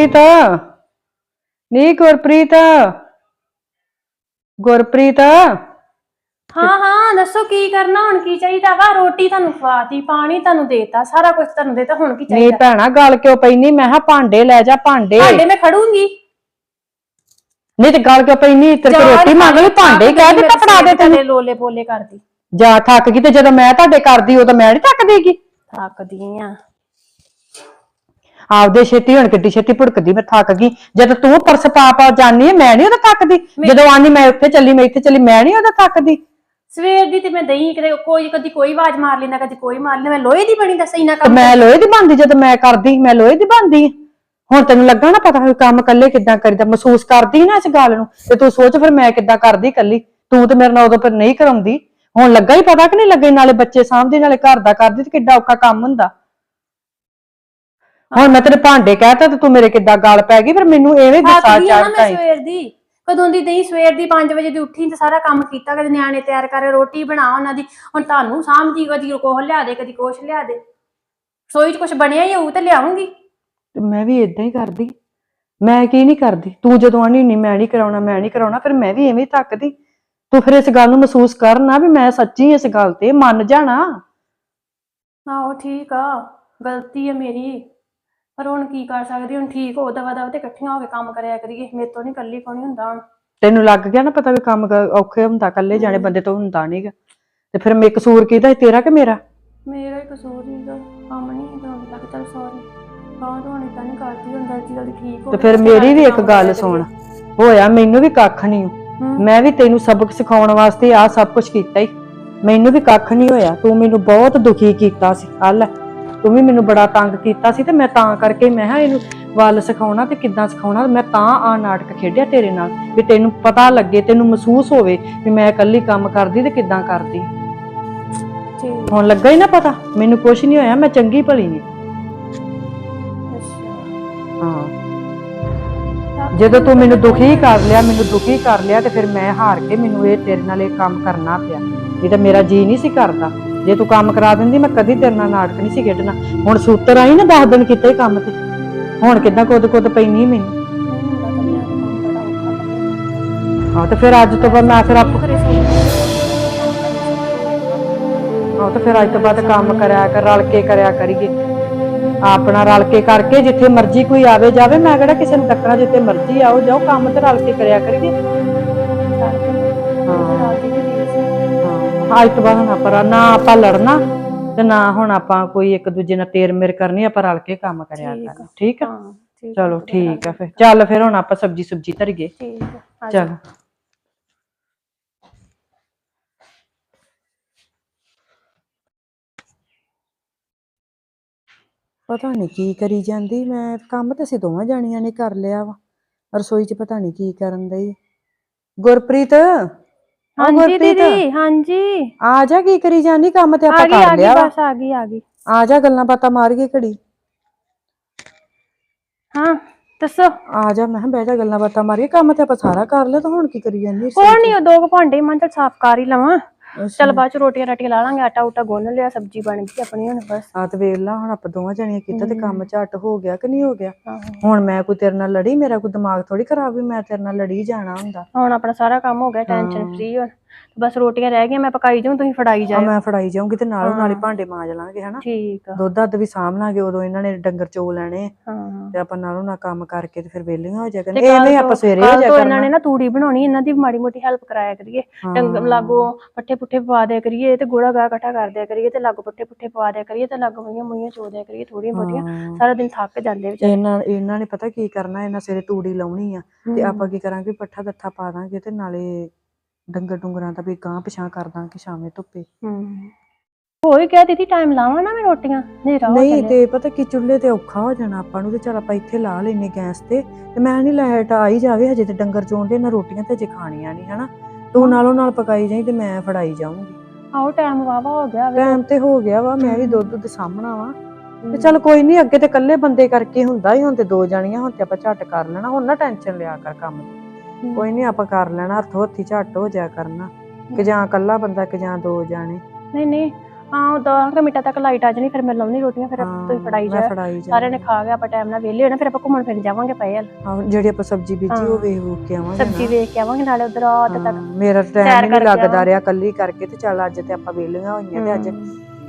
ਗੁਰਪ੍ਰੀਤ। ਨੀ ਗੁਰਪ੍ਰੀਤ। ਗੁਰਪ੍ਰੀਤ। ਹਾਂ ਹਾਂ ਦੱਸੋ ਕੀ ਕਰਨਾ? ਹੁਣ ਕੀ ਚਾਹੀਦਾ ਵਾ? ਰੋਟੀ ਤੁਹਾਨੂੰ ਖਵਾਤੀ ਪਾਣੀ ਤੁਹਾਨੂੰ ਦੇਤਾ ਸਾਰਾ ਕੁਝ ਤੁਹਾਨੂੰ ਦੇਤਾ ਹੁਣ ਕੀ ਨੀ ਚਾਹੀਦਾ? ਭੈਣਾ ਗੱਲ ਕਿਉਂ ਪੈਣੀ ਮੈਂ ਕਿਹਾ ਭਾਂਡੇ ਲੈ ਜਾ ਭਾਂਡੇ। ਭਾਂਡੇ ਮੈਂ ਖੜੂੰਗੀ ਨਹੀਂ ਤੇ ਗੱਲ ਕਿਉਂ ਪੈਣੀ ਤੇਰੇ ਕੋਲ ਰੋਟੀ ਮੰਗ ਲਈ ਭਾਂਡੇ ਕਹਿ ਦਿੱਤਾ ਫੜਾ ਦੇ ਤੈਨੂੰ। ਤੇਰੇ ਲੋਲੇ ਬੋਲੇ ਕਰਦੀ। ਜਾ ਥੱਕ ਗਈ ਤੇ ਜਦੋਂ ਮੈਂ ਤੁਹਾਡੇ ਕਰਦੀ ਉਦੋਂ ਮੈਂ ਨਹੀਂ ਥੱਕ ਦੇਗੀ ਥੱਕਦੀ ਆ। ਆਪਦੇ ਛੇਤੀ ਹੁਣ ਕਿੱਡੀ ਛੇਤੀ ਭੁੜਕਦੀ ਮੈਂ ਥੱਕ ਗਈ। ਜਦ ਤੂੰ ਪਰਸ ਪਾ ਪਾ ਜਾਨੀ ਮੈਂ ਨਹੀਂ ਉਹਦਾ ਥੱਕਦੀ। ਜਦੋਂ ਆਨੀ ਮੈਂ ਉੱਥੇ ਚੱਲੀ ਮੈਂ ਇੱਥੇ ਚੱਲੀ ਮੈਂ ਨਹੀਂ ਉਹਦਾ ਥੱਕਦੀ। ਸਵੇਰ ਦੀ ਤੇ ਮੈਂ ਦਹੀਂ ਕਿਤੇ ਕੋਈ ਕਦੀ ਕੋਈ ਆਵਾਜ਼ ਮਾਰ ਲੈਂਦਾ ਕਦੀ ਕੋਈ ਮਾਰ ਲੈਂਦਾ। ਮੈਂ ਲੋਹੇ ਦੀ ਬਣੀ ਦੱਸ ਇੰਨਾ ਕੰਮ ਮੈਂ ਲੋਹੇ ਦੀ ਬਣਦੀ ਜਦ ਮੈਂ ਕਰਦੀ ਮੈਂ ਲੋਹੇ ਦੀ ਬਣਦੀ ਹੁਣ ਤੈਨੂੰ ਲੱਗਾ ਨਾ ਪਤਾ ਵੀ ਕੰਮ ਕੱਲੇ ਕਿੱਦਾਂ ਕਰੀਦਾ ਮਹਿਸੂਸ ਕਰਦੀ ਨਾ ਇਸ ਗੱਲ ਨੂੰ। ਤੇ ਤੂੰ ਸੋਚ ਫਿਰ ਮੈਂ ਕਿੱਦਾਂ ਕਰਦੀ ਕੱਲੀ ਤੂੰ ਤੇ ਮੇਰੇ ਨਾਲ ਉਦੋਂ ਫਿਰ ਨਹੀਂ ਕਰਾਉਂਦੀ। ਹੁਣ ਲੱਗਾ ਹੀ ਪਤਾ ਕਿ ਨਹੀਂ ਲੱਗੇ ਨਾਲੇ ਬੱਚੇ ਸਾਂਭਦੀ ਨਾਲੇ ਘਰ ਦਾ ਕਰਦੀ ਤੇ ਕਿੱਡਾ ਔਖਾ ਕੰਮ ਹੁੰਦਾ। ਹੁਣ ਮੈਂ ਤੇਰੇ ਭਾਂਡੇ ਕਹਿਤਾ ਤੇ ਤੂੰ ਮੇਰੇ ਕਿੱਦਾਂ ਗੱਲ ਪੈ ਗਈ ਫਿਰ ਮੈਨੂੰ ਐਵੇਂ ਗੁੱਸਾ ਥੱਕਦੀ ਆ ਨਾ ਚੜਦਾ ਮੈਂ ਸਵੇਰ ਦੀ ਕਦੋਂ ਦੀ ਦਹੀਂ ਸਵੇਰ ਦੀ 5 ਵਜੇ ਦੀ ਉੱਠੀ ਤੇ ਸਾਰਾ ਕੰਮ ਕੀਤਾ ਕਦੇ ਨਿਆਣੇ ਤਿਆਰ ਕਰ ਰੋਟੀ ਬਣਾ ਉਹਨਾਂ ਦੀ ਹੁਣ ਤੁਹਾਨੂੰ ਸਾਂਭਦੀ ਕਦੀ ਕੋਹ ਲਿਆ ਦੇ ਕਦੀ ਕੁਛ ਲਿਆ ਦੇ। ਸੋਈ ਚ ਕੁਛ ਬਣਿਆ ਹੀ ਹੋਊ ਤੇ ਲਿਆਉਂਗੀ। ਤੇ ਮੈਂ ਵੀ ਇਦਾਂ ਹੀ ਕਰਦੀ ਮੈਂ ਕੀ ਨਹੀਂ ਕਰਦੀ ਤੂੰ ਜਦੋਂ ਆਣੀ ਨਹੀਂ ਮੈਂ ਨਹੀਂ ਕਰਾਉਣਾ ਮੈਂ ਨਹੀਂ ਕਰਾਉਣਾ ਫਿਰ ਮੈਂ ਵੀ ਐਵੇਂ ਹੀ ਥੱਕਦੀ। ਤੂੰ ਫਿਰ ਇਸ ਗੱਲ ਨੂੰ ਮਹਿਸੂਸ ਕਰਨਾ ਵੀ ਮੈਂ ਸੱਚੀ ਇਸ ਗੱਲ ਤੇ ਮੰਨ ਜਾਣਾ। ਆਹੋ ਠੀਕ ਆ ਗਲਤੀ ਹੈ ਮੇਰੀ। ਪਰ ਹੁਣ ਕੀ ਕਰ ਸਕਦੀ ਹੁਣ ਠੀਕ ਹੋ ਦਵਾ ਦਵਾ ਤੇ ਇਕੱਠੀਆਂ ਹੋ ਕੇ ਕੰਮ ਕਰਿਆ ਕਰੀਏ ਮੇਰੇ ਤੋਂ ਨਹੀਂ ਇਕੱਲੀ ਕੋਈ ਹੁੰਦਾ ਹੁਣ। ਤੈਨੂੰ ਲੱਗ ਗਿਆ ਨਾ ਪਤਾ ਵੀ ਕੰਮ ਕ- ਔਖੇ ਹੁੰਦਾ ਇਕੱਲੇ ਜਾਣੇ ਬੰਦੇ ਤੋਂ ਹੁੰਦਾ ਨਹੀਂਗਾ ਤੇ ਫਿਰ ਮੈਂ ਕਸੂਰ ਕਿਹਦਾ ਸੀ, ਤੇਰਾ ਕਿ ਮੇਰਾ? ਮੇਰਾ ਹੀ ਕਸੂਰ ਨਹੀਂਗਾ ਕੰਮ ਨਹੀਂ ਹੁੰਦਾ ਹੁਣ ਤੱਕ ਚੱਲ ਸੌਰੀ ਬਾਅਦ ਹੁਣ ਇਦਾਂ ਨਹੀਂ ਕਰਦੀ ਹੁਣ ਗਲਤੀ ਗਲਤੀ ਠੀਕ ਹੋ ਤੇ ਫਿਰ ਮੇਰੀ ਵੀ ਇੱਕ ਗੱਲ ਸੁਣ। ਹੋਇਆ ਮੈਨੂੰ ਵੀ ਕੱਖ ਨਹੀਂ ਹਮ। ਮੈਂ ਵੀ ਤੈਨੂੰ ਸਬਕ ਸਿਖਾਉਣ ਵਾਸਤੇ ਆ ਸਭ ਕੁਝ ਕੀਤਾ ਹੀ ਮੈਨੂੰ ਵੀ ਕੱਖ ਨਹੀਂ ਹੋਇਆ ਤੂੰ ਮੈਨੂੰ ਬਹੁਤ ਦੁਖੀ ਕੀਤਾ ਸੀ ਹੱਲ ਤੂੰ ਵੀ ਮੈਨੂੰ ਬੜਾ ਤੰਗ ਕੀਤਾ ਸੀ ਤੇ ਮੈਂ ਤਾਂ ਕਰਕੇ ਮੈਂ ਕਿਹਾ ਇਹਨੂੰ ਵੱਲ ਸਿਖਾਉਣਾ ਤੇ ਕਿੱਦਾਂ ਸਿਖਾਉਣਾ ਮੈਂ ਤਾਂ ਆ ਨਾਟਕ ਖੇਡਿਆ ਤੇਰੇ ਨਾਲ ਵੀ ਤੈਨੂੰ ਪਤਾ ਲੱਗੇ ਤੈਨੂੰ ਮਹਿਸੂਸ ਹੋਵੇ ਵੀ ਮੈਂ ਇਕੱਲੀ ਕੰਮ ਕਰਦੀ ਤੇ ਕਿੱਦਾਂ ਕਰਦੀ। ਠੀਕ। ਹੁਣ ਲੱਗਾ ਹੀ ਨਾ ਪਤਾ ਮੈਨੂੰ ਕੁਝ ਨਹੀਂ ਹੋਇਆ ਮੈਂ ਚੰਗੀ ਭਲੀ ਨਹੀਂ ਹਾਂ। ਜਦੋਂ ਤੂੰ ਮੈਨੂੰ ਦੁਖੀ ਕਰ ਲਿਆ ਮੈਨੂੰ ਦੁਖੀ ਕਰ ਲਿਆ ਤੇ ਫਿਰ ਮੈਂ ਹਾਰ ਕੇ ਮੈਨੂੰ ਇਹ ਤੇਰੇ ਨਾਲ ਇਹ ਕੰਮ ਕਰਨਾ ਪਿਆ ਇਹ ਤਾਂ ਮੇਰਾ ਜੀ ਨਹੀਂ ਸੀ ਕਰਦਾ। ਜੇ ਤੂੰ ਕੰਮ ਕਰਾ ਦਿੰਦੀ, ਮੈਂ ਕਦੀ ਤੇਰੇ ਨਾਲ ਨਾਟਕ ਨਹੀਂ ਸੀ ਖੇਡਣਾ। ਹੁਣ ਸੂਤਰ ਆਈ ਨਾ 10 ਦਿਨ ਕੀਤਾ ਹੀ ਕੰਮ ਤੇ। ਹੁਣ ਕਿੱਦਾਂ ਕੁੱਦ ਕੁੱਦ ਪੈਣੀ ਮੈਨੂੰ? ਹਾਂ, ਤੇ ਫਿਰ ਅੱਜ ਤੋਂ ਬਾਅਦ ਮੈਂ ਫਿਰ ਆਪ ਕਰੇ ਸਹੀ ਹਾਂ, ਤੇ ਫਿਰ ਅੱਜ ਤੋਂ ਬਾਅਦ ਕੰਮ ਕਰਿਆ ਕਰ, ਰਲ ਕੇ ਕਰਿਆ ਕਰੀਏ। ਆਪਣਾ ਰਲ ਕੇ ਕਰਕੇ ਜਿੱਥੇ ਮਰਜ਼ੀ ਕੋਈ ਆਵੇ, ਜਾਵੇ, ਮੈਂ ਕਿਹੜਾ ਕਿਸੇ ਨੂੰ ਟੱਕਰਾਂ ਜਿੱਥੇ ਮਰਜ਼ੀ ਆਓ, ਜਾਓ, ਕੰਮ ਤੇ ਰਲ ਕੇ ਕਰਿਆ ਕਰੀਏ। ਹਾਂ। ਹਾਂ ਅੱਜ ਤੋਂ ਬਾਅਦ ਹੁਣ ਆਪਾਂ ਨਾ ਆਪਾਂ ਲੜਨਾ ਤੇ ਨਾ ਹੁਣ ਆਪਾਂ ਕੋਈ ਇੱਕ ਦੂਜੇ ਨਾਲ ਤੇਰ ਮੇਰ ਕਰਨੀ ਆਪਾਂ ਰਲ ਕੇ ਕੰਮ ਕਰਿਆ ਕਰਨਾ ਠੀਕ ਆ? ਚਲੋ ਠੀਕ ਆ ਫਿਰ। ਚੱਲ ਫਿਰ ਹੁਣ ਆਪਾਂ ਸਬਜੀ ਸੁਬਜੀ ਧਰੀਏ। ਠੀਕ ਆ, ਚੱਲ। ਪਤਾ ਨਹੀਂ ਕੀ ਕਰੀ ਜਾਂਦੀ ਮੈਂ ਕੰਮ ਤੇ ਅਸੀਂ ਦੋਵਾਂ ਜਾਣੀਆਂ ਨੇ ਕਰ ਲਿਆ ਵਾ। ਰਸੋਈ 'ਚ ਪਤਾ ਨਹੀਂ ਕੀ ਕਰਨ ਦਈ ਗੁਰਪ੍ਰੀਤ! ਹਾਂਜੀ ਗੁਰਪ੍ਰੀਤ, ਦੀਦੀ ਹਾਂਜੀ। ਆ ਜਾ ਕੀ ਕਰੀ ਜਾਂਦੀ ਕੰਮ ਤੇ ਆ ਆਪਾਂ ਗਈ ਆ ਕਰ ਗਈ ਲਿਆ ਵਾ। ਬਸ ਆ ਗਈ ਆ ਗਈ। ਆ ਜਾ ਗੱਲਾਂ ਬਾਤਾਂ ਮਾਰ ਗਏ ਘੜੀ। ਹਾਂ ਦੱਸੋ। ਆ ਜਾ ਮੈਂ ਕਿਹਾ ਬਹਿ ਜਾ ਗੱਲਾਂ ਬਾਤਾਂ ਮਾਰੀਏ। ਕੰਮ ਤੇ ਆਪਾਂ ਸਾਰਾ ਕਰ ਲਿਆ ਤਾਂ ਹੁਣ ਕੀ ਕਰੀ ਜਾਂਦੀ ਹੋਰ ਨਹੀਂ ਉਹ ਦੋ ਕੁ ਭਾਂਡੇ ਮੈਂ ਤਾਂ ਸਾਫ਼ ਕਰ ਹੀ ਲਵਾਂ। ਚਲ ਬਾਅਦ ਚ ਰੋਟੀਆਂ ਰਾਟੀਆਂ ਲਾ ਲਾਂਗੇ ਆਟਾ ਉਟਾ ਗੁੰਨ ਲਿਆ ਸਬਜ਼ੀ ਬਣ ਗਈ ਆਪਣੀ ਹੁਣ ਬਸ। ਆ ਤੇ ਵੇਖ ਲਾ ਹੁਣ ਆਪਾਂ ਦੋਵਾਂ ਜਣੀਆਂ ਕੀਤਾ ਤੇ ਕੰਮ ਝੱਟ ਹੋ ਗਿਆ ਕਿ ਨਹੀਂ ਹੋ ਗਿਆ। ਹੁਣ ਮੈਂ ਕੋਈ ਤੇਰੇ ਨਾਲ ਲੜੀ ਮੇਰਾ ਕੋਈ ਦਿਮਾਗ ਥੋੜੀ ਖਰਾਬ ਵੀ ਮੈਂ ਤੇਰੇ ਨਾਲ ਲੜੀ ਜਾਣਾ ਹੁੰਦਾ। ਹੁਣ ਆਪਣਾ ਸਾਰਾ ਕੰਮ ਹੋ ਗਿਆ ਟੈਨਸ਼ਨ ਫ੍ਰੀ ਹੁਣ। ਬਸ ਰੋਟੀਆਂ ਰਹਿ ਗਈਆਂ ਮੈਂ ਪਕਾਈ ਜਾਉਂ ਤੁਸੀਂ ਫੜਾਈ ਜਾਓ ਮੈਂ ਫੜਾਈ ਜਾਊਂਗੀ ਤੇ ਨਾਲੋਂ ਨਾਲ ਹੀ ਭਾਂਡੇ ਮਾਂਜ ਲਾਂਗੇ ਹਨਾ? ਠੀਕ ਆ। ਦੁੱਧ ਦੱਧ ਵੀ ਸਾਂਭ ਲਾਂਗੇ ਉਦੋਂ ਇਹਨਾਂ ਨੇ ਡੰਗਰ ਚੋ ਲੈਣੇ। ਤੇ ਆਪਾਂ ਨਾਲੋਂ ਨਾਲ ਕੰਮ ਕਰਕੇ ਤੇ ਫਿਰ ਵਿਹਲੀਆਂ ਹੋ ਜਾ ਤੇ ਕਰਾਂਗੇ ਐਵੇਂ ਆਪਾਂ ਸਵੇਰੇ ਹੋ ਜਾ ਤੋਂ ਇਹਨਾਂ ਕਰਨਾ ਨੇ ਨਾ ਤੂੜੀ ਬਣਾਉਣੀ ਇਹਨਾਂ ਦੀ ਮਾੜੀ ਮੋਟੀ ਹੈਲਪ ਕਰਾਇਆ ਕਰੀਏ। ਡੰਗ ਲਾਗੋ ਪੱਠੇ ਪੁੱਠੇ ਪਵਾ ਦਿਆ ਕਰੀਏ ਤੇ ਗੋੜਾ ਗਾ ਇਕੱਠਾ ਕਰ ਦਿਆ ਕਰੀਏ ਤੇ ਲਾਗੋ ਪੱਠੇ ਪੁੱਠੇ ਪਵਾ ਦਿਆ ਕਰੀਏ ਤੇ ਲਾਗੋ ਮਈਆਂ ਮੁਈਆਂ ਚੋ ਦਿਆ ਕਰੀਏ ਥੋੜੀਆਂ ਬਹੁਤੀਆਂ। ਸਾਰਾ ਦਿਨ ਥੱਕ ਜਾਂਦੇ ਵਿਚਾਰੇ। ਇਹਨਾਂ ਇਹਨਾਂ ਨੇ ਪਤਾ ਕੀ ਕਰਨਾ ਇਹਨਾਂ ਸਵੇਰੇ ਤੂੜੀ ਲਾਉਣੀ ਆ ਤੇ ਆਪਾਂ ਕੀ ਕਰਾਂਗੇ ਪੱਠਾ ਦੱਥਾ ਪਾ ਦਾਂਗੇ ਤੇ ਨਾਲੇ ਡੰਗਰ ਡੁੰਗਰਾਂ ਦਾ ਵੀ ਗਾਂ ਪਿਛਾਂ ਕਰ ਦਾਂਗੇ ਸ਼ਾਮੇ ਧੁੱਪੇ। ਹੂੰ। ਹੋਈ ਕਿਹਾ ਦੀਦੀ? ਟਾਈਮ ਲਾਵਾਂ ਨਾ ਮੈਂ ਰੋਟੀਆਂ? ਹਨੇਰਾ ਹੋ ਨਹੀਂ ਚੱਲਿਆ ਤੇ ਪਤਾ ਕੀ ਚੁੱਲ੍ਹੇ ਤੇ ਔਖਾ ਹੋ ਜਾਣਾ ਆਪਾਂ ਨੂੰ ਤੇ ਚਲ ਆਪਾਂ ਇੱਥੇ ਲਾ ਲੈਨੇ ਗੈਸ ਤੇ। ਤੇ ਮੈਂ ਨਹੀਂ ਲਾਈਟ ਆਈ ਜਾਵੇ ਹਜੇ ਤੇ ਡੰਗਰ ਚੋਂਦੇ ਨਾ ਰੋਟੀਆਂ ਤੇ ਜੇ ਖਾਣੀਆਂ ਨਹੀਂ ਹਨਾ? ਤੂੰ ਨਾਲੋਂ ਨਾਲ ਪਕਾਈ ਜਾਈਂ ਤੇ ਮੈਂ ਫੜਾਈ ਜਾਊਂਗੀ। ਆਹੋ ਟਾਈਮ ਵਾਵਾ ਹੋ ਗਿਆ ਵੇ। ਟਾਈਮ ਤੇ ਹੋ ਗਿਆ ਵਾ ਮੈਂ ਵੀ ਦੁੱਧ ਦੁੱਧ ਸਾਹਮਣਾ ਵਾ। ਤੇ ਚਲ ਕੋਈ ਨਹੀਂ ਅੱਗੇ ਤੇ ਇਕੱਲੇ ਬੰਦੇ ਕਰਕੇ ਹੁੰਦਾ ਹੀ ਹੁਣ ਤੇ ਦੋ ਜਾਣੀਆਂ ਹੁਣ ਤੇ ਆਪਾਂ ਝੱਟ ਕਰ ਲੈਣਾ ਹੁਣ ਨਾ ਟੈਨਸ਼ਨ ਲਿਆ ਕਰ ਕੰਮ ਦੀ। ਕੋਈ ਨਹੀਂ ਆਪਾਂ ਕਰ ਲੈਣਾ ਹੱਥੋਂ ਹੱਥੀ ਝੱਟ ਹੋ ਜਾਇਆ ਕਰਨਾ। ਕਿ ਜਾਂ ਇਕੱਲਾ ਬੰਦਾ ਕਿ ਜਾਂ ਦੋ ਜਾਣੇ। ਨਹੀਂ ਨਹੀਂ ਹਾਂ 10 ਮਿੰਟਾਂ ਤੱਕ ਲਾਈਟ ਆ ਜਾਣੀ ਫਿਰ ਮੈਂ ਲਾਉਣੀ ਰੋਟੀਆਂ ਫਿਰ ਹਾਂ, ਤੁਸੀਂ ਫੜਾਈ ਜਾ ਫੜਾਈ ਜਾ ਸਾਰਿਆਂ ਨੇ ਖਾ ਗਿਆ ਆਪਾਂ ਟਾਈਮ ਨਾਲ ਵਿਹਲੇ ਹੋਣਾ ਫਿਰ ਆਪਾਂ ਘੁੰਮਣ ਫਿਰਨ ਜਾਵਾਂਗੇ ਪਏ ਹਲ ਹਾਂ, ਜਿਹੜੀ ਆਪਾਂ ਸਬਜ਼ੀ ਬੀਜੀ ਉਹ ਹਾਂ। ਵੇਖ ਵੂਖ ਕੇ ਆਵਾਂਗੇ ਸਬਜ਼ੀ। ਵੇਖ ਕੇ ਆਵਾਂਗੇ ਨਾਲੇ ਉਧਰ ਰਾਤ ਹਾਂ, ਤੱਕ ਮੇਰਾ ਟਾਈਮ ਨਹੀਂ ਲੱਗਦਾ। ਰਿਹਾ ਕੱਲੀ ਕਰਕੇ ਤੇ ਚੱਲ ਅੱਜ ਤੇ ਆਪਾਂ ਵੇਲੀਆਂ ਹੋਈਆਂ ਤੇ ਅੱਜ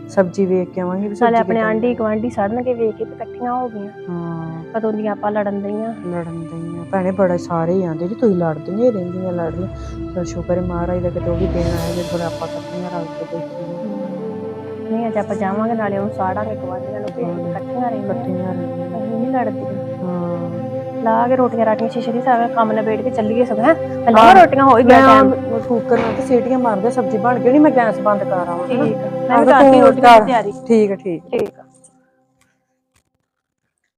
ਸਬਜ਼ੀ ਵੇਖ ਕੇ ਆਵਾਂਗੇ ਵੀ ਨਾਲੇ ਸਬਜ਼ੀ ਆਪਣੇ ਕਿੱਦਾਂ ਆਂਢੀ ਗਵਾਂਢੀ ਸੜਨਗੇ ਵੇਖ ਕੇ ਤੇ ਇਕੱਠੀਆਂ ਹੋ ਗਈਆਂ। ਹਾਂ। ਕਦੋਂ ਦੀਆਂ ਆਪਾਂ ਲੜਨ ਦਈਆਂ। ਲੜਨ ਦਈਆਂ। ਭੈਣੇ ਬੜਾ ਸਾਰੇ ਹੀ ਆਂਦੇ ਜੀ ਤੁਸੀਂ ਲੜਦੀਆਂ ਹੀ ਰਹਿੰਦੀਆਂ ਲੜਦੀਆਂ। ਚਲ ਸ਼ੁਕਰ ਹੈ ਮਹਾਰਾਜ ਦਾ ਕਿਤੇ ਉਹ ਵੀ ਦਿਨ ਆਇਆ ਜੇ ਥੋੜਾ ਆਪਾਂ ਇਕੱਠੀਆਂ ਰਲ ਕੇ ਬੈਠੀਆਂ ਨਹੀਂ ਅੱਜ ਆਪਾਂ ਜਾਵਾਂਗੇ ਨਾਲੇ ਉਹਨੂੰ ਸਾੜਾਂਗੇ ਗਵਾਂਢੀਆਂ ਨੂੰ ਕੇ ਇਕੱਠੀਆਂ ਰਹਿੰਦੀਆਂ ਇਕੱਠੀਆਂ ਰਹਿੰਦੀਆਂ ਅਸੀਂ ਨਹੀਂ ਲੜਦੀਆਂ ਹਾਂ। ਲਾ ਕੇ ਰੋਟੀਆਂ ਰਾਟੀਆਂ ਸ਼ੀਸ਼ੇ ਦੀ ਸਾਰਾ ਕੰਮ ਨਿਬੇੜ ਕੇ ਚੱਲੀਏ ਸਭ ਹੈ? ਪਹਿਲਾਂ ਰੋਟੀਆਂ ਹੋ ਹੀ ਗਿਆ ਮੈਂ ਟਾਈਮ ਉਹ ਕੁੱਕਰ ਨਾਲ ਤੇ ਸੀਟੀਆਂ ਮਾਰਦੇ ਸਬਜ਼ੀ ਬਣ ਗਈ ਨਹੀਂ ਮੈਂ ਗੈਸ ਬੰਦ ਕਰ ਆਵਾਂ ਠੀਕ। ਮੈਂ ਵੀ ਤੇ ਕਰਤੀ ਤੂੰ ਰੋਟੀ ਦੀ। ਤਿਆਰੀ। ਠੀਕ ਹੈ ਠੀਕ ਠੀਕ